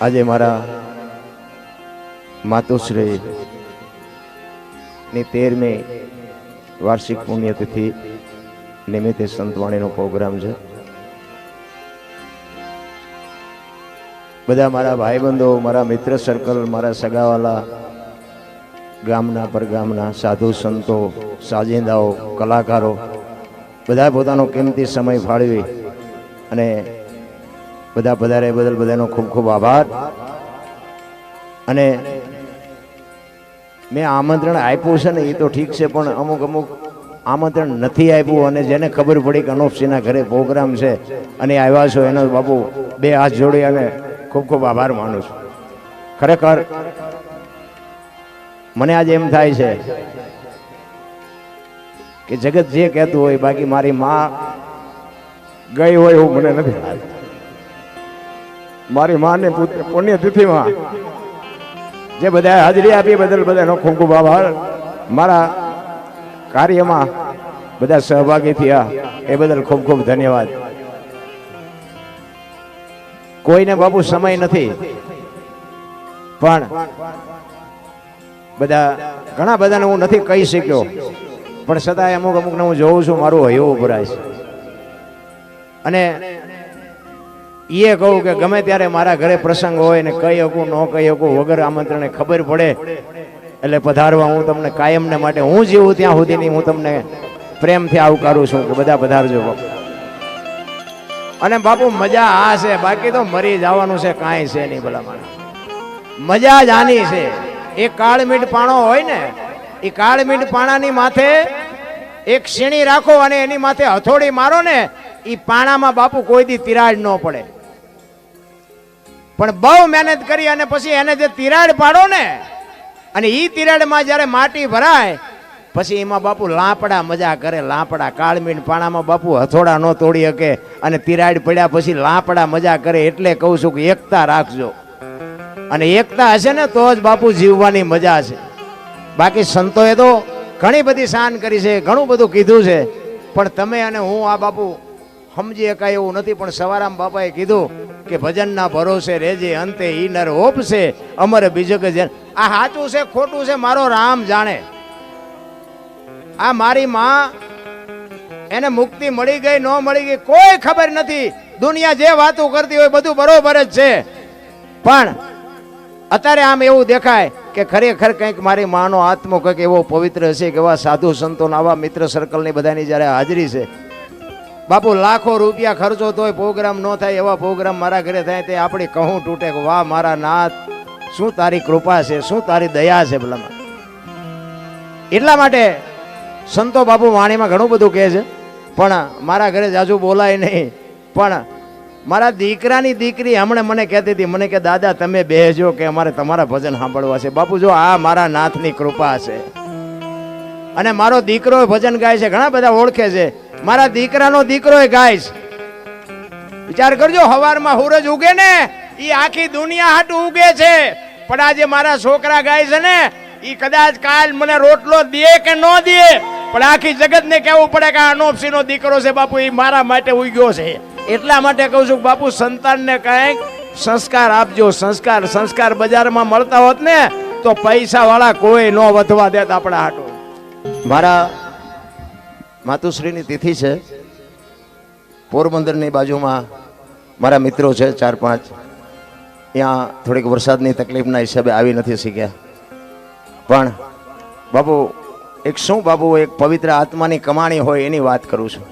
આજે મારા માતુશ્રી ની તેરમી વાર્ષિક પુણ્યતિથિ નિમિત્તે સંતવાણીનો પ્રોગ્રામ છે. બધા મારા ભાઈબંધો, મારા મિત્ર સર્કલ મારા સગાવાલા, ગામના પરગામના, સાધુ સંતો, સાજિંદાઓ, કલાકારો, બધા પોતાનો કિંમતી સમય ફાળવી અને બધા પધારે બદલ બધાનો ખૂબ ખૂબ આભાર અને મેં આમંત્રણ આપ્યું છે ને, એ તો ઠીક છે, પણ અમુક અમુક આમંત્રણ નથી આપ્યું અને જેને ખબર પડી કે અનોપસિંહના ઘરે પ્રોગ્રામ છે અને આવ્યા છો, એનો બાપુ બે હાથ જોડી અને ખૂબ ખૂબ આભાર માનું છું ખરેખર મને આજે એમ થાય છે કે જગત જે કહેતું હોય, બાકી મારી મા ગઈ હોય એવું મને નથી લાગતું. મારી માને પુણ્યતિથિમાં જે બધા હાજરી આપી બદલ બધાનો ખૂબ ખૂબ મારા કાર્યમાં બધા સહભાગી થયા, એ બદલ ખૂબ ખૂબ ધન્યવાદ. કોઈને બાપુ સમય નથી, પણ બધા, ઘણા બધાને હું નથી કહી શક્યો, પણ છતાંય અમુક અમુકને હું જોઉં છું, મારું હૈયું ઉભરાય છે. અને એ કહું કે ગમે ત્યારે મારા ઘરે પ્રસંગ હોય ને કહી શકું, ન કહી શકું, વગર આમંત્રણે ખબર પડે. એટલે પધારવા હું તમને કાયમને માટે, હું જીવું ત્યાં સુધીની હું તમને પ્રેમથી આવકારું છું કે બધા પધારજો. અને બાપુ, મજા આ છે, બાકી તો મરી જવાનું છે, કાંઈ છે નહીં ભલા માણસ. મજા જ આની છે. એ કાળ મીઠ પાણો હોય ને, એ કાળ મીઠ પાણાની માથે એક શીણી રાખો અને એની માથે હથોડી મારો ને એ પાણામાં બાપુ કોઈ દી તિરાડ ન પડે. પણ બહુ મહેનત કરી અને પછી એને જે તિરાડ પાડો ને, અને એ તિરાડમાં જ્યારે માટી ભરાય, પછી એમાં બાપુ લાપડા મજા કરે, લાપડા કાળમીન પાણામાં બાપુ હથોડા ન તોડી શકે, અને તિરાડ પડ્યા પછી લાપડા મજા કરે એટલે કહું છું કે એકતા રાખજો. અને એકતા હશે ને તો જ બાપુ જીવવાની મજા છે બાકી સંતોએ તો ઘણી બધી શાન કરી છે, ઘણું બધું કીધું છે, પણ તમે અને હું આ બાપુ સમજી શકાય એવું નથી, પણ સવારામ બાપાએ કીધું કે ભજનના ભરોસે રેજે અંતે ઈ નર ઓપશે, અમર બીજક જન. આ સાચું છે, ખોટું છે, મારો રામ જાણે. આ મારી માં એને મુક્તિ મળી ગઈ, ન મળી ગઈ, કોઈ ખબર નથી. દુનિયા જે વાતો કરતી હોય બધું બરોબર જ છે. પણ અત્યારે આમ એવું દેખાય કે ખરેખર કંઈક મારી માનો આત્મો કંઈક એવો પવિત્ર હશે કે એવા સાધુ સંતોના, આવા મિત્ર સર્કલની બધાની જ્યારે હાજરી છે બાપુ, લાખો રૂપિયા ખર્ચો તોય પ્રોગ્રામ ન થાય એવા પ્રોગ્રામ મારા ઘરે થાય તે આપણી કહું તૂટે કે વાહ, મારા નાથ, શું તારી કૃપા છે, શું તારી દયા છે ભલામાં એટલા માટે સંતો બાપુ વાણીમાં ઘણું બધું કહે છે, પણ મારા ઘરે જાજુ બોલાય નહીં. પણ મારા દીકરાની દીકરી હમણાં મને કહેતી હતી, મને કે, દાદા, તમે બેહજો કે અમારે તમારા ભજન સાંભળવા છે. બાપુ, જો આ મારા નાથની કૃપા છે. અને મારો દીકરો ભજન ગાય છે, ઘણા બધા ઓળખે છે. મારા દીકરાનો દીકરો ગાય છે. વિચાર કરજો, હવારમાં સૂરજ ઉગે ને એ આખી દુનિયા હાટું ઉગે છે. પણ આજે મારા છોકરા ગાય છે ને એ કદાચ કાલ મને રોટલો દે કે ન દે, પણ આખી જગતને કહેવું પડે કે આ અનોપસિંહ નો દીકરો છે બાપુ એ મારા માટે ઉગ્યો છે. એટલા માટે કહું છું બાપુ, સંતાનને કંઈક સંસ્કાર આપજો. સંસ્કાર સંસ્કાર બજારમાં મળતા હોત ને, તો પૈસા વાળા કોઈ ન વધવા દેત આપણા હાટો. મારા માતુશ્રીની તિથિ છે. પોરબંદરની બાજુમાં મારા મિત્રો છે ચાર પાંચ. ત્યાં થોડીક વરસાદની તકલીફના હિસાબે આવી નથી શીખ્યા પણ બાપુ, એક શું બાપુ, એક પવિત્ર આત્માની કમાણી હોય એની વાત કરું છું.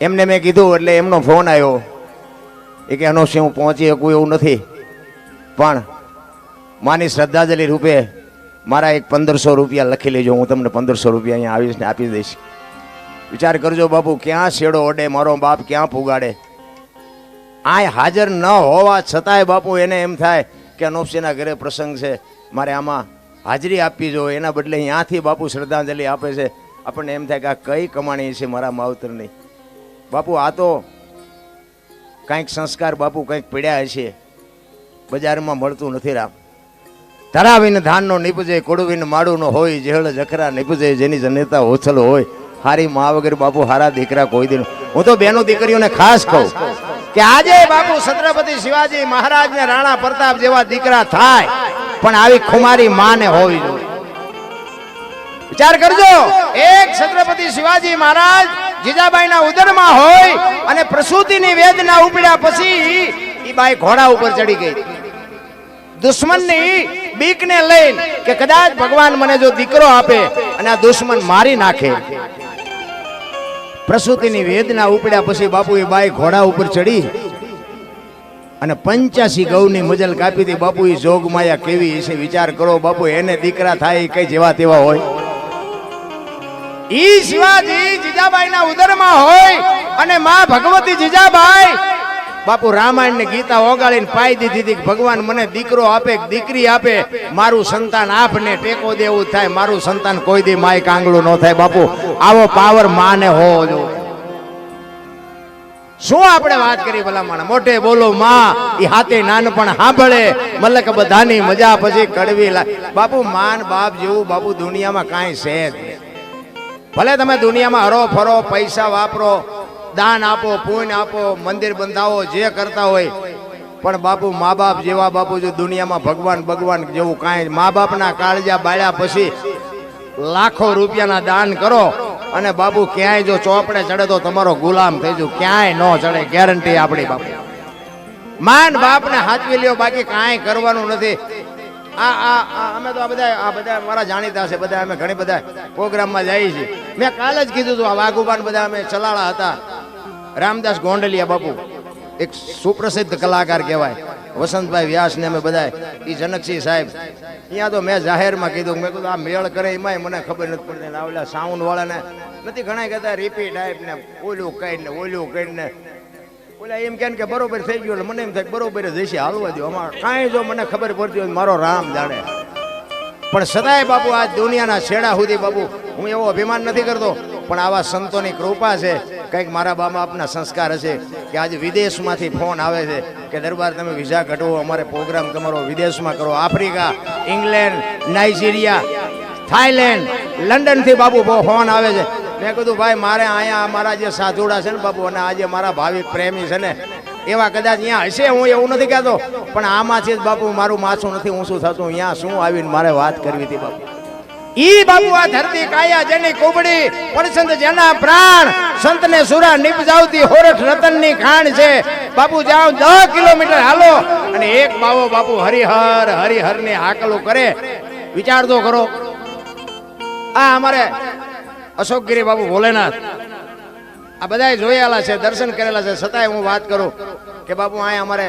એમને મેં કીધું એટલે એમનો ફોન આવ્યો. એ કે એનો હું પહોંચી શકું એવું નથી. પણ માની શ્રદ્ધાંજલિ રૂપે મારા એક પંદરસો રૂપિયા લખી લેજો, હું તમને પંદરસો રૂપિયા અહીંયા આવીશ ને આપી દઈશ. વિચાર કરજો બાપુ, ક્યાં શેડો ઓડે, મારો બાપ ક્યાં પુગાડે? આ હાજર ન હોવા છતાંય બાપુ એને એમ થાય કે અનોપસિંહના ઘરે પ્રસંગ છે, મારે આમાં હાજરી આપવી જોઈએ. એના બદલે અહીંયાથી બાપુ શ્રદ્ધાંજલિ આપે છે. આપણને એમ થાય કે આ કઈ કમાણી છે મારા માવતરની. બાપુ, આ તો કાંઈક સંસ્કાર બાપુ કંઈક પીડ્યા હશે. બજારમાં મળતું નથી રામ. ધરાવીને ધાનનો નિપજે કોડવીને માડુનો હોય જેળ જખરા નિપજે, જેની જનેતા ઓછલ હોય. હારી મા વગર બાપુ હારા દીકરા કોઈ દિન હું તો બેનો દીકરીઓને ખાસ કહું કે આજે બાપુ છત્રપતિ શિવાજી મહારાજ ને રાણા પ્રતાપ જેવા દીકરા થાય, પણ આવી ખુમારી માને હોવી જોઈએ. વિચાર કરજો, એક છત્રપતિ શિવાજી મહારાજ જીજાબાઈના ઉદરમાં હોય અને પ્રસૂતિની વેદના ઉપડ્યા પછી એ બાઈ ઘોડા ઉપર ચડી ગઈ. દુશ્મનની બીકને લઈને કે કદાચ ભગવાન મને જો દીકરો આપે અને આ દુશ્મન મારી નાખે. પ્રસૂતિની વેદના ઉપડ્યા પછી બાપુ બાઈ ઘોડા ઉપર ચડી અને પંચ્યાસી ગૌની મજલ કાપી હતી. બાપુ એ જોગમાયા કેવી છે વિચાર કરો, બાપુ એને દીકરા થાય કઈ જેવા તેવા હોય. ઈ શિવાજી જીજાબાઈના ઉદરમાં હોય અને માં ભગવતી જીજાબાઈ બાપુ રામાયણ ને ગીતા ઓગાળીને પાઈ દીધી હતી ભગવાન મને દીકરો આપે દીકરી આપે, મારું સંતાન આપને ટેકો દેવું થાય, મારું સંતાન કોઈ દી માય કાંગળું ન થાય. બાપુ, આવો પાવર માને હોવો જોઈએ શું આપણે વાત કરી ભલામણ? મોટે બોલો, માં એ હાથે નાનપણ સાંભળે, મલક બધાની મજા પછી કડવી લાગે બાપુ, માન બાપ જેવું બાપુ દુનિયામાં કાંઈ છે જ. ભલે તમે દુનિયામાં હરો ફરો, પૈસા વાપરો દાન આપો, પુણ્ય આપો, મંદિર બંધાવો, જે કરતા હોય. પણ બાપુ મા બાપ જેવા બાપુ જો દુનિયામાં ભગવાન ભગવાન જેવું કાંઈ મા બાપના કાળજા બાળ્યા પછી લાખો રૂપિયાના દાન કરો અને બાપુ ક્યાંય જો ચોપડે ચડે તો તમારો ગુલામ થઈ જુ. ક્યાંય ન ચડે ગેરંટી આપણી બાપુ. માન બાપને હાચવી લ્યો, બાકી કાંઈ કરવાનું નથી. આ આ અમે તો આ બધા આ બધા મારા જાણીતા છે, બધા અમે ઘણી બધા પ્રોગ્રામમાં જઈએ છીએ. મેં કાલે જ કીધું હતું આ વાઘુબાન બધા અમે ચલાળા હતા. રામદાસ ગોંડલિયા બાપુ, એક સુપ્રસિદ્ધ કલાકાર કહેવાય. વસંતભાઈ વ્યાસ ને અમે બધા એ જનકસિંહ સાહેબ. અહીંયા તો મેં જાહેરમાં કીધું, મેં કીધું, આ મેળ કરે એમાંય મને ખબર નથી પડતી. ને ઓલા સાઉન્ડ વાળાને નથી ઘણા કહેતા રિપીટ ટાઈપ ને ઓલું કહીને ઓલું કહીને ઓલા એમ કે બરોબર થઈ ગયું મને એમ થાય બરોબર જ હશે, હાલવા દો અમારે કાંઈ જો મને ખબર પડતી હોય મારો રામ જાણે. પણ સદાય બાપુ આ દુનિયાના છેડા સુધી બાપુ, હું એવો અભિમાન નથી કરતો, પણ આવા સંતોની કૃપા છે. કંઈક મારા બા બાપના સંસ્કાર હશે કે આજે વિદેશમાંથી ફોન આવે છે કે દરબાર તમે વિઝા કઢવો અમારે પ્રોગ્રામ તમારો વિદેશમાં કરો. આફ્રિકા, ઇંગ્લેન્ડ, નાઇજીરિયા થાઈલેન્ડ લંડનથી બાપુ ફોન આવે છે. મેં કીધું, ભાઈ, મારે અહીંયા મારા જે સાધુડા છે ને બાપુ અને આજે મારા ભાવિક પ્રેમી છે ને, એવા કદાચ અહીંયા હશે, હું એવું નથી કહેતો. પણ આમાંથી જ બાપુ મારું માથું નથી ઊંચું થતું. અહીંયા શું આવીને મારે વાત કરવી હતી બાપુ ઈ બાપુ આ ધરતી કાયા જેની કુબડી પરસંત જેના પ્રાણ, સંતને સુરા નિપજાવતી હોરઠ રતનની ખાણ છે. બાપુ જાઓ, દસ કિલોમીટર હાલો, અને એક બાવો બાપુ હરિહર હરિહર ને હાકલો કરે. વિચાર તો કરો. આ અમારે અશોકગીરી બાપુ ભોલેનાથ. આ બધા જોયેલા છે, દર્શન કરેલા છે. છતાંય હું વાત કરું કે બાપુ અહીંયા અમારે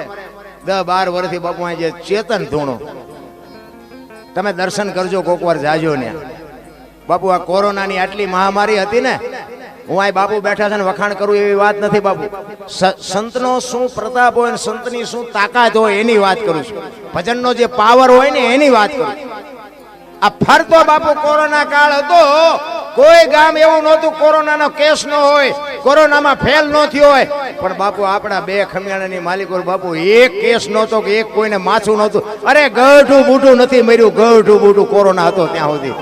દસ બાર વર્ષથી બાપુ અહીં જે ચેતન ધૂણો. તમે દર્શન કરજો, કોક વાર જાજો ને. બાપુ, આ કોરોનાની આટલી મહામારી હતી ને, હું અહીં બાપુ બેઠા છે ને વખાણ કરું એવી વાત નથી બાપુ. સંતનો શું પ્રતાપ હોય ને સંતની શું તાકાત હોય એની વાત કરું છું. ભજનનો જે પાવર હોય ને એની વાત કરું. આ ફરતો બાપુ કોરોના કાળ હતો કોઈ ગામ એવું નહોતું, કોરોનાનો કેસ ન હોય, કોરોનામાં ફેલ ન થયો હોય. પણ બાપુ, આપણા બે ખમિયાણાની માલિકો બાપુ, એક કેસ નહોતો કે એક કોઈને માથું નહોતું. અરે ગઢું બૂઢું નથી મર્યું, ગઢું બૂઢું કોરોના હતો ત્યાં સુધી.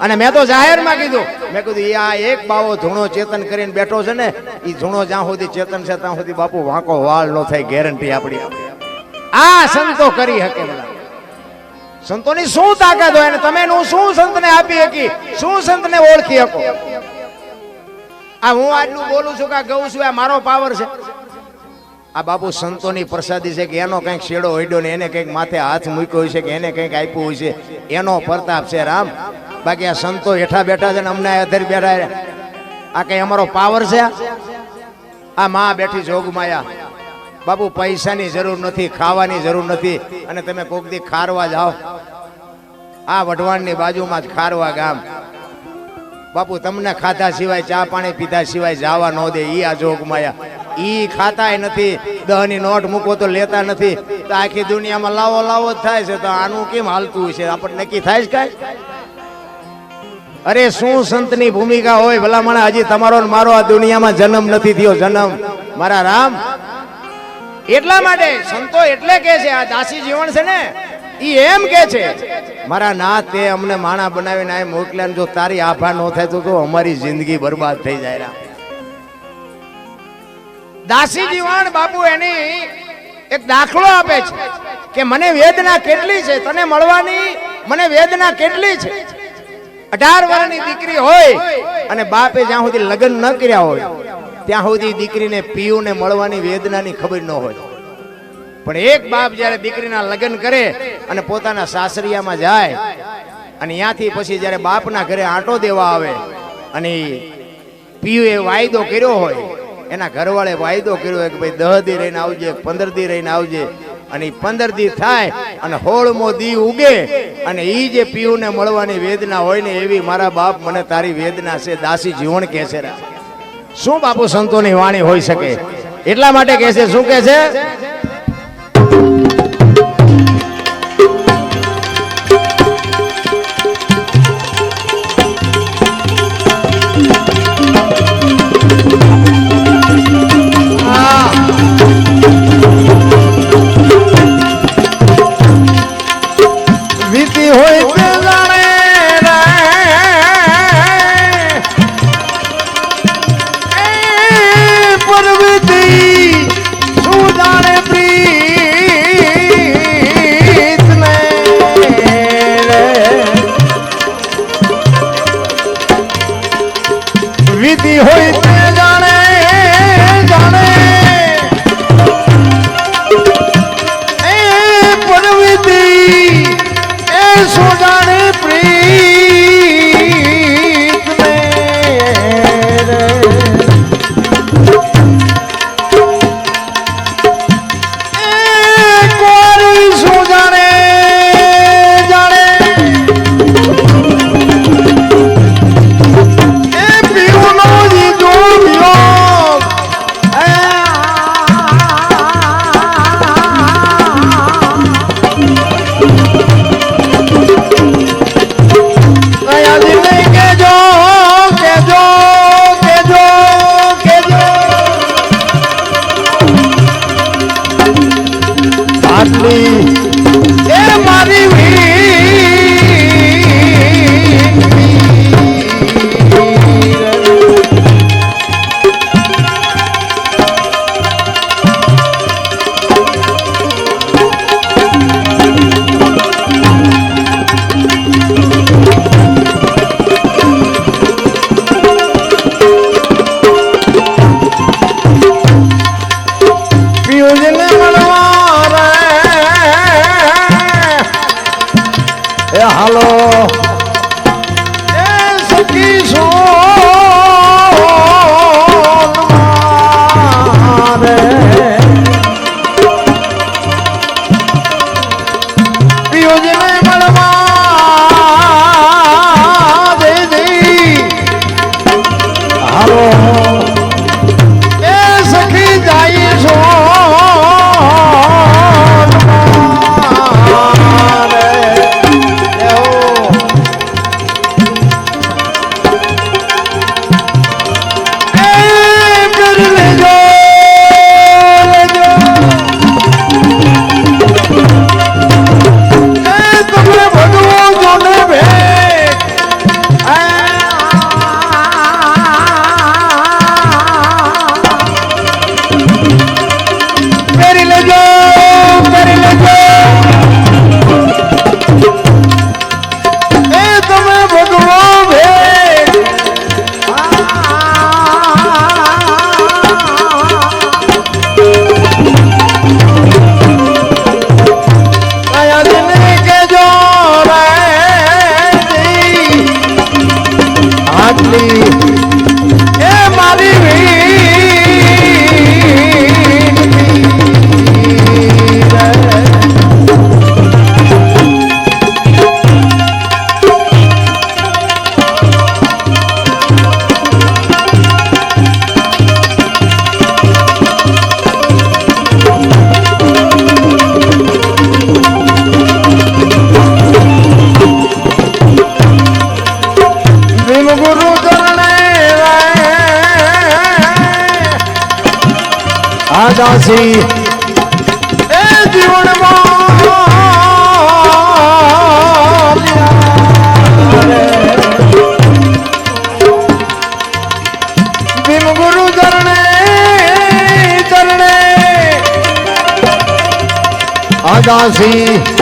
અને મેં તો જાહેરમાં કીધું, મેં કીધું એ આ એક બાવો ધૂણો ચેતન કરીને બેઠો છે ને એ ધૂણો જ્યાં સુધી ચેતન છે ત્યાં સુધી બાપુ વાંકો વાળ ન થાય ગેરંટી આપણી આ. સંતો કરી શકે બધા. સંતોની શું તાકાત હોય અને તમે હું શું સંતને આપી શકી શું સંતને ઓળખી શકો આ હું આટલું બોલું છું કે ગઉં છું, આ મારો પાવર છે. આ બાપુ સંતોની પ્રસાદી છે કે એનો કંઈક શેડો હોડ્યો ને એને કંઈક માથે હાથ મૂક્યો હોય છે કે એને કંઈક આપ્યું હોય છે, એનો પ્રતાપ છે, રામ. બાકી આ સંતો હેઠા બેઠા છે ને અમને અધર બેઠા આ કંઈ અમારો પાવર છે? આ માં બેઠી જોગમાયા. બાપુ, પૈસાની જરૂર નથી, ખાવાની જરૂર નથી, અને તમે કોક દી ખારવા જાઓ. આ વઢવાણની બાજુમાં જ ખારવા ગામ. બાપુ, તમને ખાધા સિવાય, ચા પાણી પીધા સિવાય જવા ન દે, ઈ આ જોગમાયા ઈ ખાતાય નથી, દહની નોટ મૂકો તો લેતા નથી. તો આખી દુનિયામાં લાવો લાવો જ થાય છે, તો આનું કેમ હાલતું છે? આપણને નક્કી થાય છે કાંઈ? અરે, શું સંતની ભૂમિકા હોય? ભલામણ, હજી તમારો મારો આ દુનિયામાં જન્મ નથી થયો, જન્મ. મારા રામ એટલા માટે સંતો એટલે કે છે, આ દાસી જીવન છે ને, ઈ એમ કે છે, મારા નાથ તે અમને માણા બનાવીને આ મોકલ્યા જો તારી આભા ન થાય તો અમારી જિંદગી બરબાદ થઈ જાય. દાસી વાણ બાપુ એની એક દાખલો આપે છે કે મને વેદના કેટલી છે, તને મળવાની મને વેદના કેટલી છે અઢાર વર્ષની દીકરી હોય અને બાપે જ્યાં સુધી લગ્ન ન કર્યા હોય ત્યાં સુધી દીકરીને પીયુને મળવાની વેદનાની ખબર ન હોય પણ એક બાપ જ્યારે દીકરીના લગ્ન કરે અને પોતાના સાસરિયામાં જાય અને ત્યાંથી પછી જ્યારે બાપના ઘરે આંટો દેવા આવે અને પીયુએ વાયદો કર્યો હોય, એના ઘરવાળે વાયદો કર્યો હોય કે ભાઈ દહ દી રહીને આવજે, પંદર દી રહીને આવજે અને પંદર દી થાય અને હોળમો દી ઉગે અને એ જે પીયુને મળવાની વેદના હોય ને એવી મારા બાપ મને તારી વેદના છે, દાસી જીવન કહે છે. શું બાપુ સંતોની વાણી હોઈ શકે? એટલા માટે કહે છે શું કહે છે? હોય દાસી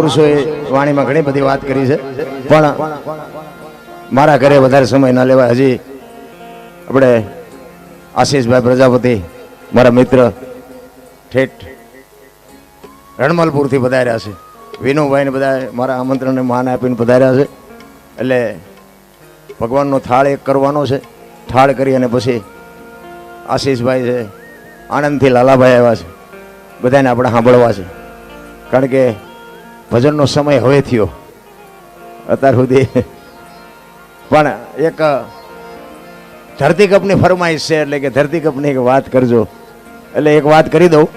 મહાપુરુષોએ વાણીમાં ઘણી બધી વાત કરી છે. પણ મારા ઘરે વધારે સમય ન લેવાય. હજી આપણે આશીષભાઈ પ્રજાપતિ, મારા મિત્ર ઠેઠ રણમલપુરથી પધાર્યા છે. વિનુભાઈને બધા મારા આમંત્રણને માન આપીને પધાર્યા છે. એટલે ભગવાનનો થાળ એક કરવાનો છે. થાળ કરી અને પછી આશીષભાઈ છે. આણંદથી લાલાભાઈ આવ્યા છે. બધાને આપણે સાંભળવા છે. કારણ કે ભજનનો સમય હવે થયો અત્યાર સુધી. પણ એક ધરતીકપની ફરમાઈશ છે, એટલે કે ધરતીકપની એક વાત કરજો. એટલે એક વાત કરી દઉં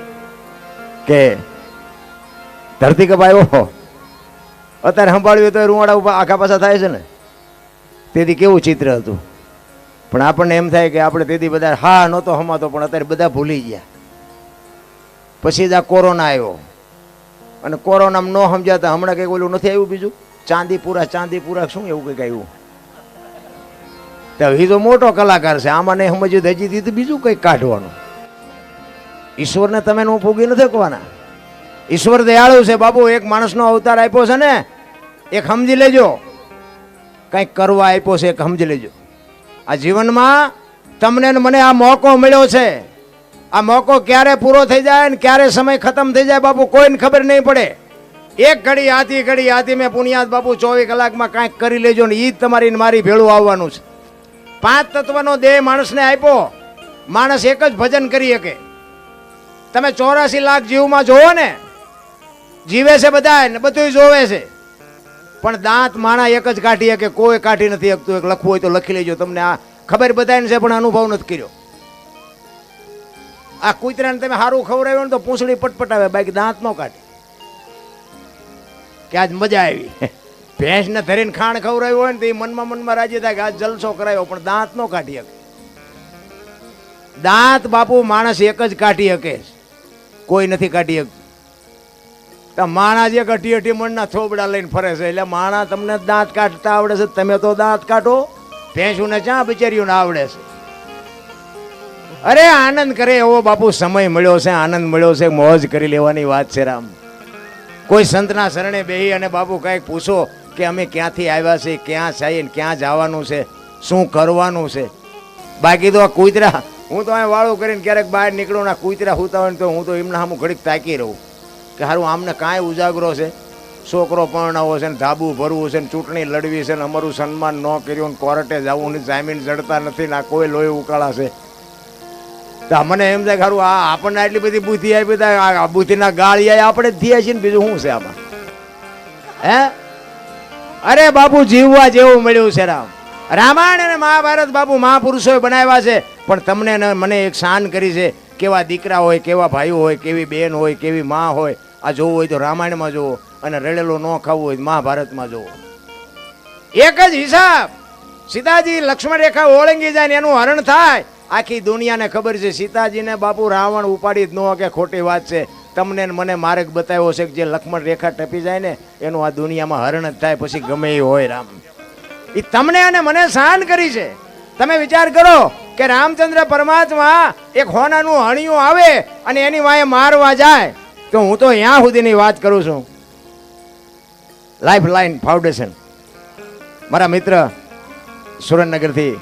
કે ધરતીકપ આવ્યો અત્યારે સંભાળ્યું તો રૂવાડા ઉપર આખા પાછા થાય છે ને. તેથી કેવું ચિત્ર હતું? પણ આપણને એમ થાય કે આપણે તેથી બધા હા નહોતો હમાતો, પણ અત્યારે બધા ભૂલી ગયા. પછી જ આ કોરોના આવ્યો. અને કોરોનામાં ન સમજાતા હમણાં કંઈક ઓલું નથી આવ્યું બીજું? ચાંદીપુરા ચાંદીપુરા શું એવું કંઈક આવ્યું? તો એ તો મોટો કલાકાર છે, આમાં નહીં સમજ્યું હજી તો બીજું કંઈક કાઢવાનું. ઈશ્વરને તમે નું ફૂગી નથી કવાના ઈશ્વર દયાળુ છે, બાબુ, એક માણસનો અવતાર આપ્યો છે ને, એક સમજી લેજો. કંઈક કરવા આપ્યો છે, એક સમજી લેજો. આ જીવનમાં તમને મને આ મોકો મળ્યો છે. આ મોકો ક્યારે પૂરો થઈ જાય ને ક્યારે સમય ખતમ થઈ જાય બાપુ, કોઈને ખબર નહીં પડે. એક ઘડી આથી ઘડી આથી મેં પુણ્યાત બાપુ ચોવીસ કલાકમાં કાંઈક કરી લેજો ને એ જ તમારી મારી ભેળું આવવાનું છે. પાંચ તત્વનો દેહ માણસને આપ્યો. માણસ એક જ ભજન કરી શકે. તમે ચોરાસી લાખ જીવમાં જોવો ને, જીવે છે બધા ને બધું જોવે છે. પણ દાંત માણા એક જ કાઢી શકે, કોઈ કાઢી નથી શકતું. એક લખવું હોય તો લખી લેજો. તમને આ ખબર બધાને છે, પણ અનુભવ નથી કર્યો. આ કૂતરાને તમે સારું ખવડાવ્યો ને તો પૂંછડી પટપટાવે. બાકી દાંત નો કાઢે. કે આજ મજા આવી. ભેંસને ધરીને ખાણ ખવડાવ્યું હોય ને તો એ મનમાં મનમાં રાજી થાય કે આજ જલસો કરાયો, પણ દાંત નો કાઢી શકે. દાંત બાપુ માણસ એક જ કાઢી શકે કોઈ નથી કાઢી શકતું. તો માણા જે અઠી અઠી મણના થોબડા લઈને ફરે છે, એટલે માણા તમને દાંત કાઢતા આવડે છે. તમે તો દાંત કાઢો, ભેંસુને ચા બિચારીઓને આવડે છે? અરે આનંદ કરે એવો બાપુ, સમય મળ્યો છે, આનંદ મળ્યો છે, મોજ કરી લેવાની વાત છે રામ. કોઈ સંતના શરણે બેહી અને બાપુ કાંઈક પૂછો કે અમે ક્યાંથી આવ્યા છે ક્યાં છીએ ક્યાં જવાનું છે, શું કરવાનું છે? બાકી તો આ કૂતરા, હું તો અહીં વાળું કરીને ક્યારેક બહાર નીકળું ના કૂતરા હોતા હોય તો હું તો એમના સામું ઘડીક તાકી રહું. કે સારું આમને કાંઈ ઉજાગરો છે? છોકરો પરણાવો છે ને, ધાબુ ભરવું છે ને, ચૂંટણી લડવી છે ને, અમારું સન્માન ન કર્યું ને, કોર્ટે જવું ને, જામીન જડતા નથી ને, આ કોઈ લોહી ઉકાળા છે? તો મને એમ થાય ખરું, આ આપણને આટલી બધી બુદ્ધિ આપી આ બુદ્ધિના ગાળિયા આપણે જ થયા છીએ ને બીજું શું છે આમાં? હે? અરે બાપુ, જીવવા જેવું મળ્યું છે રામ. રામાયણ અને મહાભારત બાપુ મહાપુરુષોએ બનાવ્યા છે, પણ તમને મને એક શાન કરી છે, કેવા દીકરા હોય, કેવા ભાઈઓ હોય, કેવી બેન હોય, કેવી માં હોય, આ જોવું હોય તો રામાયણમાં જોવો અને રડેલો ન ખાવું હોય મહાભારતમાં જોવો એક જ હિસાબ, સીતાજી લક્ષ્મણ રેખા ઓળંગી જાય ને એનું હરણ થાય આખી દુનિયાને ખબર છે, સીતાજીને બાપુ રાવણ ઉપાડી જ ન કે ખોટી વાત છે. તમને મને માર્ગ બતાવ્યો છે કે જે લક્ષ્મણ રેખા ટપી જાય ને, એનું આ દુનિયામાં હરણ જ થાય, પછી ગમે એ હોય રામ. એ તમને અને મને સહન કરી છે. તમે વિચાર કરો કે રામચંદ્ર પરમાત્મા એક હોનાનું હણિયું આવે અને એની વાંહે મારવા જાય, તો હું તો ત્યાં સુધીની વાત કરું છું. લાઈફ લાઈન ફાઉન્ડેશન મારા મિત્ર સુરેન્દ્રનગરથી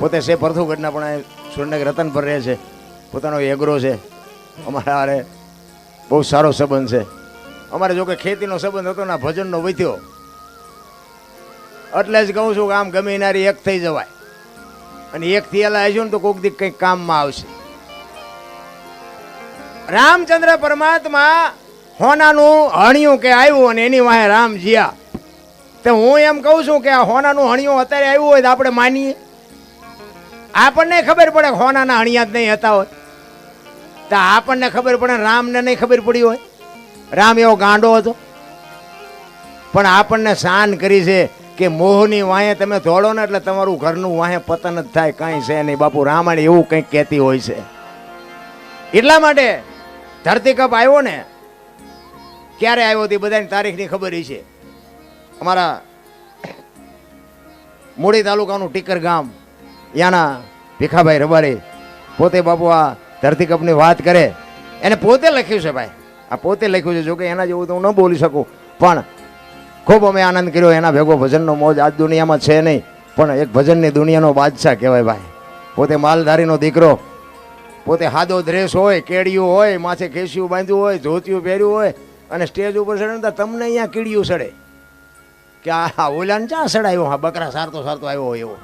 પોતે છે પરથુગઢના પણ સુરેન્દ્રનગર રતન પર રહે છે. પોતાનો એગ્રો છે. અમારા હારે બહુ સારો સંબંધ છે. અમારે જો કે ખેતીનો સંબંધ હતો ને ભજનનો વધ્યો. એટલે જ કહું છું કે આમ ગમે નારી એક થઈ જવાય. અને એક થયેલા હશું ને તો કોઈક દી કંઈક કામમાં આવશે. રામચંદ્ર પરમાત્મા હોનાનું હણિયું કે આવ્યું અને એની વાહે રામ જીયા. તો હું એમ કહું છું કે આ હોનાનું હણિયું અત્યારે આવ્યું હોય તો આપણે માનીએ. આપણને ખબર પડે હોનાના હણિયા જ નહીં હતા હોય. તો આપણને ખબર પડે, રામને નહીં ખબર પડી હોય. રામ એવો ગાંડો હતો. પણ આપણને શાન કરી છે કે મોહની વાંહે તમે દોડો ને એટલે તમારું ઘરનું વાંહે પતન જ થાય, કાંઈ છે નહીં. બાપુ રામાયણ એવું કંઈક કહેતી હોય છે. એટલા માટે ધરતી કપ આવ્યો ને, ક્યારે આવ્યો તે બધાની તારીખની ખબર છે અમારા મૂળી તાલુકાનું ટીકર ગામ યાના ભીખાભાઈ રબારી પોતે બાપુ આ ધરતીકપની વાત કરે. એને પોતે લખ્યું છે ભાઈ. આ પોતે લખ્યું છે જોકે એના જેવું તો હું ન બોલી શકું. પણ ખૂબ અમે આનંદ કર્યો એના ભેગો ભજનનો મોજ આજ દુનિયામાં છે નહીં. પણ એક ભજનની દુનિયાનો બાદશાહ કહેવાય ભાઈ. પોતે માલધારીનો દીકરો. પોતે હાદો ડ્રેસ હોય, કેડિયું હોય, માથે ખેસિયું બાંધ્યું હોય, ધોતિયું પહેર્યું હોય અને સ્ટેજ ઉપર ચડે તમને અહીંયા કીડિયું સડે કે આ ઓલાને ચા સડાયો હા બકરા સારતો સારતો આવ્યો હોય એવો.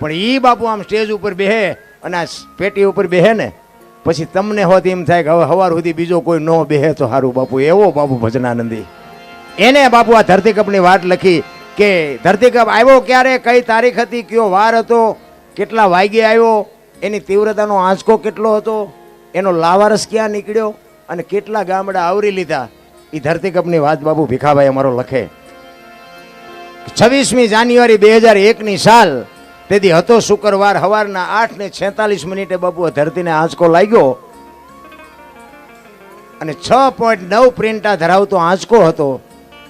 પણ એ બાપુ આમ સ્ટેજ ઉપર બેહે અને આ પેટી ઉપર બેહે ને, પછી તમને હોત એમ થાય કે હવે સવાર સુધી બીજો કોઈ ન બેહે તો સારું બાપુ, એવો બાપુ ભજનાનંદી. એને બાપુ આ ધરતીકપની વાત લખી કે, ધરતીકપ આવ્યો ક્યારે? કઈ તારીખ હતી? કયો વાર હતો? કેટલા વાગે આવ્યો? એની તીવ્રતાનો આંચકો કેટલો હતો? એનો લાવારસ ક્યાં નીકળ્યો? અને કેટલા ગામડા આવરી લીધા? એ ધરતીકપની વાત બાપુ ભીખાભાઈ અમારો લખે. છવ્વીસમી જાન્યુઆરી બે હજાર એકની સાલ તેથી હતો શુક્રવાર સવારના આઠ ને છેતાલીસ મિનિટે બાપુ ધરતીને આંચકો લાગ્યો. અને છ પોઈન્ટ નવ પ્રિન્ટા ધરાવતો આંચકો હતો.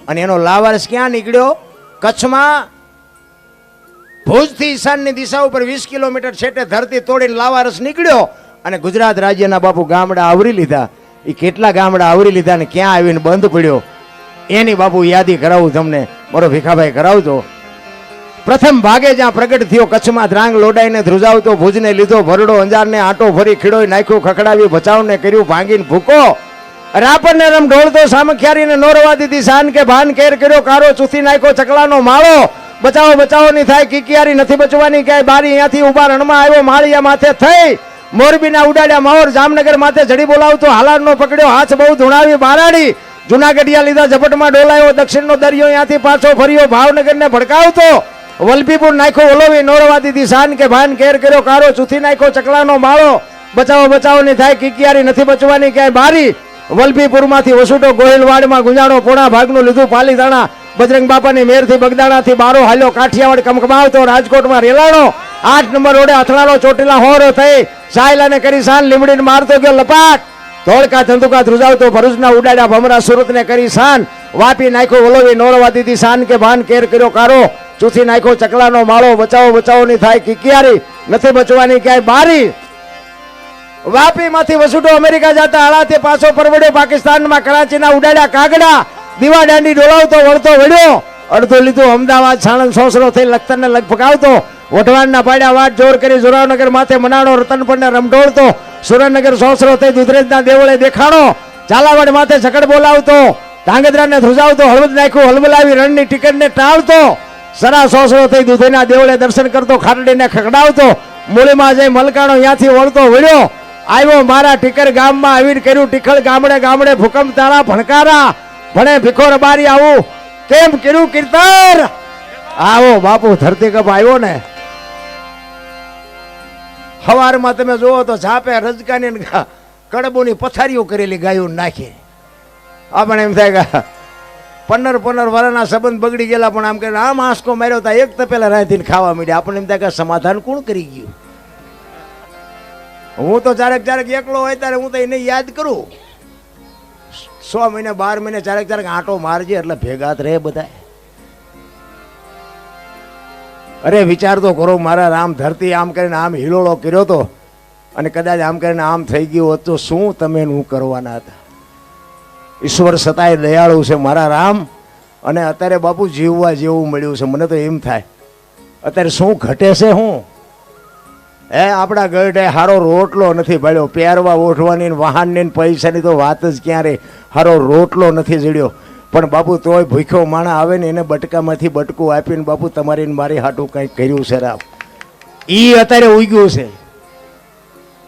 અને એનો લાવારસ ક્યાં નીકળ્યો? કચ્છમાં. ભુજથી ઈશાનની દિશા ઉપર વીસ કિલોમીટર છેટે ધરતી તોડીને લાવારસ નીકળ્યો. અને ગુજરાત રાજ્યના બાપુ ગામડા આવરી લીધા. એ કેટલા ગામડા આવરી લીધા ને ક્યાં આવીને બંધ પડ્યો? એની બાપુ યાદી કરાવું તમને. મારો ભીખાભાઈ કરાવતો પ્રથમ ભાગે જ્યાં પ્રગટ થયો કચ્છમાં ધ્રાંગ લોડાઈને ધ્રુજાવતો ભુજને લીધો ભરડો અંજારને આંટો ફરી ખીડોય નાખ્યો ખખડાવી બચાવને કર્યું, ભાંગીને ભૂકો. રાપરને રમ ઢોળતો સામખિયારીને નોરવા દીધી શાન કે ભાન કેર કર્યો, કારો ચૂથી નાખ્યો, ચકલાનો માળો. બચાવો બચાવો ની થાય, કિકિયારી નથી બચવાની, ક્યાંય બારી અહીંયાથી ઊભા રણમાં આવ્યો, માળિયા માથે થઈ. મોરબીના ઉડાડ્યા માહોર જામનગર માથે જડી બોલાવતો, હાલારનો પકડ્યો, હાથ બહુ ધૂણાવી, બારાડી. જુનાગઢિયા લીધા ઝપટમાં ડોલાયો, દક્ષિણનો દરિયો અહીંયાથી પાછો ફર્યો, ભાવનગરને ભડકાવતો. વલભીપુર નાખ્યો નોરવા દીધી શાન કે ભાન કેર કર્યો કારો ચૂથી નાખ્યો, ચકલાનો માળો. બચાવો બચાવો ની થાય, કિકિયારી નથી બચવાની, ક્યાંય બારી. વલભીપુરમાંથી વસુટો ગોહિલવાડમાં ગુંજાણો, પોણા ભાગનું લીધું પાલીતાણા બજરંગ બાપાની મેરથી બગદાણાથી બારો હાલ્યો, કાઠિયાવાડ કમકમાવતો રાજકોટમાં રેલાણો. આઠ નંબર રોડે અથડાણો ચોટીલા હોરો થઈ, સાયલાને કરી સાન લીમડીને મારતો ગયો, લપાટ. ધોળકા ધંધુકા ધ્રુજાવતો, ભરૂચના ઉડાડ્યા, ભમરા સુરતને કરી સાન. વાપી નાખ્યો, વલોવી નોરવા દીધી સાન કે ભાન કેર કર્યો કારો ચૂથી નાખ્યો, ચકલાનો માળો, બચાવો બચાવો ની થાય, કિકિયારી નથી બચવાની, ક્યાંય બારી. વાપીમાંથી વસુટો અમેરિકા જતા, આળાથી પાછો પરવડ્યો, પાકિસ્તાનમાં કરાચીના ઉડાડ્યા કાગડા, દીવા દાંડી ડોલાવતો, વળતો વળ્યો. અડધો લીધો, અમદાવાદ સાણંદ સોસરો થઈ લખતરને લગભગાવતો વઢવાણના પાડ્યા વાટ જોર કરી જોરાવનગર માથે મનાણો રતનપણને રમઢોળતો. સુરેન્દ્રનગર સોસરો થઈ દુધરેજના દેવળે દેખાડો ઝાલાવાડ માથે ઝકડ બોલાવતો. ધાંગધ્રાને ધ્રુજાવતો, હળવદ નાખ્યું હલબલાવી રણની ટિકિટને ટાળતો. સરા સોસરો થઈ દુધેના દેવળે દર્શન કરતો ખારડીને ખકડાવતો મૂળીમાં જઈ મલકાણો ત્યાંથી વળતો વળ્યો આવ્યો મારા ટીકર ગામમાં આવીને કર્યું, ટીખળ ગામડે ગામડે ભૂકંપ તારા ભણકારા. ભણે ભીખોર બારી આવું. કેમ કર્યું, કીર્તન? આવો બાપુ, ધરતી કપ આવ્યો ને. હવારમાં તમે જોવો તો ઝાપે રજકાની કડબોની પથારીઓ કરેલી ગાયો નાખી. આપણે એમ થાય કે પંદર પંદર વાળાના સંબંધ બગડી ગયેલા, પણ આમ કે આમ આંસકો માર્યો હતા એક તપેલા રાહથી ખાવા માંડ્યા. આપણને એમ થાય કે સમાધાન કોણ કરી ગયું? હું તો ચારેક ચારેક એકલો હોય ત્યારે હું તો એને યાદ કરું. સો મહિને, બાર મહિને ચારેક ચારેક આંટો મારજે, એટલે ભેગા જ રહે બધા અરે વિચાર તો કરો, મારા રામ ધરતી આમ કરીને આમ હિલોળો કર્યો તો, અને કદાચ આમ કરીને આમ થઈ ગયું હતું શું તમે હું કરવાના હતા? ઈશ્વર સતાય, દયાળુ છે મારા રામ. અને અત્યારે બાપુ જીવવા જેવું મળ્યું છે. મને તો એમ થાય, અત્યારે શું ઘટે છે હું? હે, આપણા ગઢે હારો રોટલો નથી ભાળ્યો. પહેરવા ઓઠવાની વાહનની પૈસાની તો વાત જ ક્યાં રે હારો રોટલો નથી જડ્યો. પણ બાપુ તોય ભૂખ્યો માણા આવે ને એને બટકામાંથી બટકું આપીને બાપુ તમારીને મારી હાટું કંઈક કર્યું છે રામ. એ અત્યારે ઉગ્યું છે.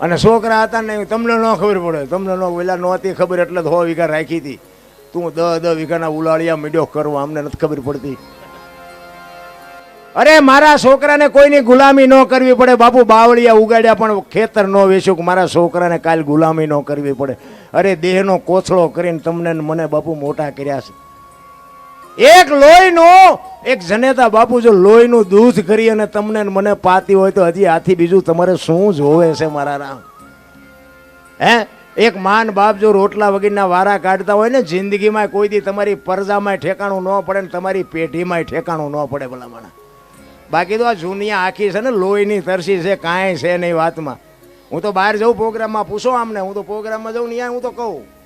અને છોકરા હતા ને, તમને ન ખબર પડે. તમને ન પેલા નહોતી ખબર એટલે હો વીઘા રાખી હતી. તું દહ દહ વીઘાના ઉલાળિયા મીડિયો કરવા અમને નથી ખબર પડતી. અરે, મારા છોકરાને કોઈની ગુલામી ન કરવી પડે. બાપુ બાવળિયા ઉગાડ્યા પણ ખેતર ન વેચ્યું કે મારા છોકરાને કાલ ગુલામી ન કરવી પડે. અરે, દેહનો કોથળો કરીને તમને મને બાપુ મોટા કર્યા છે. એક લોહીનું, એક જનેતા બાપુ જો લોહીનું દૂધ કરી અને તમને મને પાતી હોય તો હજી આથી બીજું તમારે શું જોવે છે મારા રામ? હે? એક માન બાપ જો રોટલા વગેરેના વારા કાઢતા હોય ને, જિંદગીમાં કોઈ દી તમારી પરજામાં ઠેકાણું ન પડે ને તમારી પેઢીમાં ઠેકાણું ન પડે ભલા બાકી તો આ જુનિયા આખી છે ને, લોહીની તરસી છે, કાંઈ છે નહીં વાતમાં. હું તો બહાર જઉં પ્રોગ્રામમાં, પૂછો આમને. હું તો પ્રોગ્રામમાં જાઉં ને હું તો કહું.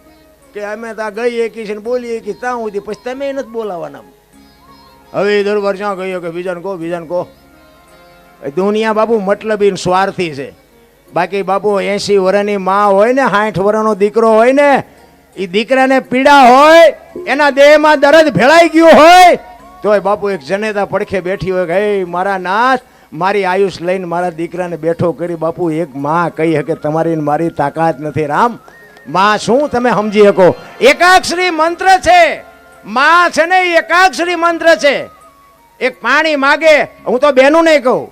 કે અમે ત્યાં ગઈ એકી છે ને બોલી એકી ત્યાં સુધી. પછી તમે નથી બોલાવાના હવે દર જ્યાં ગયો કે બીજાને કહો બીજાને કહો. દુનિયા બાપુ મતલબી સ્વાર્થી છે. બાકી બાપુ એસી વર્ષની માં હોય ને સાઠ વર્ષનો દીકરો હોય ને, એ દીકરાને પીડા હોય, એના દેહમાં દરદ ભેળાઈ ગયું હોય, તોય બાપુ એક જનેતા પડખે બેઠી હોય કે મારા નાથ, મારી આયુષ લઈને મારા દીકરાને બેઠો કરી બાપુ, એક માં કહી શકે તમારી મારી તાકાત નથી. રામ માં, શું તમે સમજી શકો? એકાક્ષરી મંત્ર છે. માં છે ને એકાક્ષરી મંત્ર છે. એક પાણી માગે, હું તો બેનું નહીં કહું.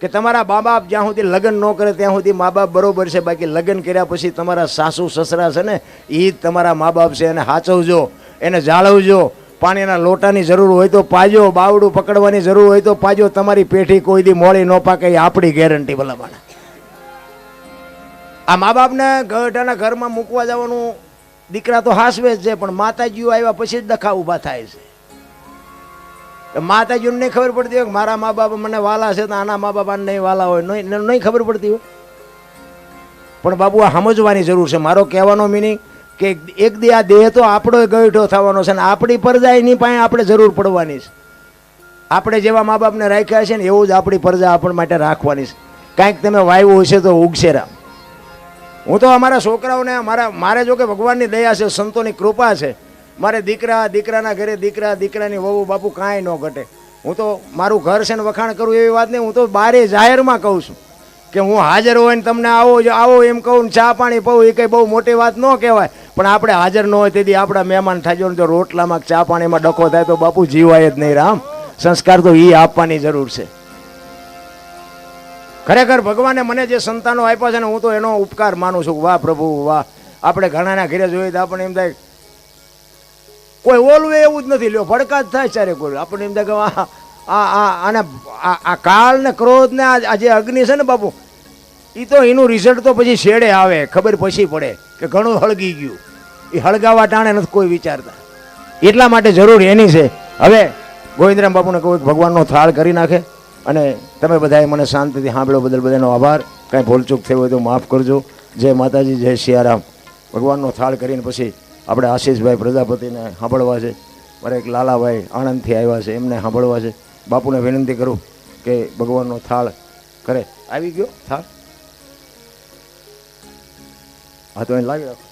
કે તમારા મા બાપ જ્યાં સુધી લગ્ન ન કરે, ત્યાં સુધી મા બાપ બરોબર છે. બાકી લગ્ન કર્યા પછી તમારા સાસુ, સસરા છે ને એ જ તમારા મા બાપ છે. એને સાચવજો એને જાળવજો. પાણીના લોટાની જરૂર હોય તો પાજો, બાવડું પકડવાની જરૂર હોય તો પાજો. તમારી પેઠી કોઈ દી મોડી ન પાકે આપણી ગેરંટી ભલામણ આ મા બાપને ગઢાના ઘરમાં મૂકવા જવાનું દીકરા તો હાસવે જ છે, પણ માતાજીઓ આવ્યા પછી જ દખા ઊભા થાય છે. માતાજીઓને નહીં ખબર પડતી હોય કે મારા મા બાપ મને વાલા છે, તો આના મા બાપાને નહીં વાલા હોય. નહીં નહીં ખબર પડતી હોય. પણ બાબુ આ સમજવાની જરૂર છે. મારો કહેવાનો મિનિંગ કે એક દી આ દેહ તો આપણો ગઈઠો થવાનો છે ને આપણી પરજા એની પાસે આપણે જરૂર પડવાની છે. આપણે જેવા મા બાપને રાખ્યા છે ને, એવું જ આપણી પરજા આપણ માટે રાખવાની છે. કાંઈક તમે વાવ્યું હશે તો ઉગશે રામ. હું તો અમારા છોકરાઓને મારા મારે જો કે ભગવાનની દયા છે, સંતોની કૃપા છે. મારે દીકરા, દીકરાના ઘરે દીકરા, દીકરાની વહુ, બાપુ કાંઈ ન ઘટે. હું તો, મારું ઘર છે ને વખાણ કરું એવી વાત નહીં, હું તો બારે જાહેરમાં કહું છું કે હું હાજર હોય ને તમને આવો આવો એમ કહું ને ચા પાણી પવું એ કંઈ બહુ મોટી વાત ન કહેવાય. પણ આપણે હાજર ન હોય તેથી આપણા મહેમાન ને જો રોટલામાં ચા પાણીમાં ડખો થાય તો બાપુ જીવાય જ નહીં રામ. સંસ્કાર તો એ આપવાની જરૂર છે. ખરેખર ભગવાને મને જે સંતાનો આપ્યા છે ને હું તો એનો ઉપકાર માનું છું. વાહ, પ્રભુ, વાહ. આપણે ઘણાના ઘરે જોઈએ તો આપણે એમ થાય, કોઈ ઓલવે એવું જ નથી. લ્યો, ભડકા જ થાય ચારે કોઈ આપણે એમ થાય કે આ આ, આને, આ કાળ ને ક્રોધ ને આ જે અગ્નિ છે ને બાપુ એ તો એનું રિઝલ્ટ તો પછી છેડે આવે. ખબર પછી પડે કે ઘણું હળગી ગયું. એ હળગાવા ટાણે નથી કોઈ વિચારતા. એટલા માટે જરૂર એની છે. હવે ગોવિંદરામ બાપુને કહું, ભગવાનનો થાળ કરી નાખે. અને તમે બધાએ મને શાંતિથી સાંભળ્યો બદલ બધાનો આભાર. કાંઈ ભૂલચૂક થઈ હોય તો માફ કરજો. જય માતાજી, જય સિયારામ. ભગવાનનો થાળ કરીને પછી આપણે આશીષભાઈ પ્રજાપતિને સાંભળવા છે. મારે એક લાલાભાઈ આણંદથી આવ્યા છે, એમને સાંભળવા છે. બાપુને વિનંતી કરું કે ભગવાનનો થાળ કરે. આવી ગયો થાળ? હા, તો એને લાવી રાખો.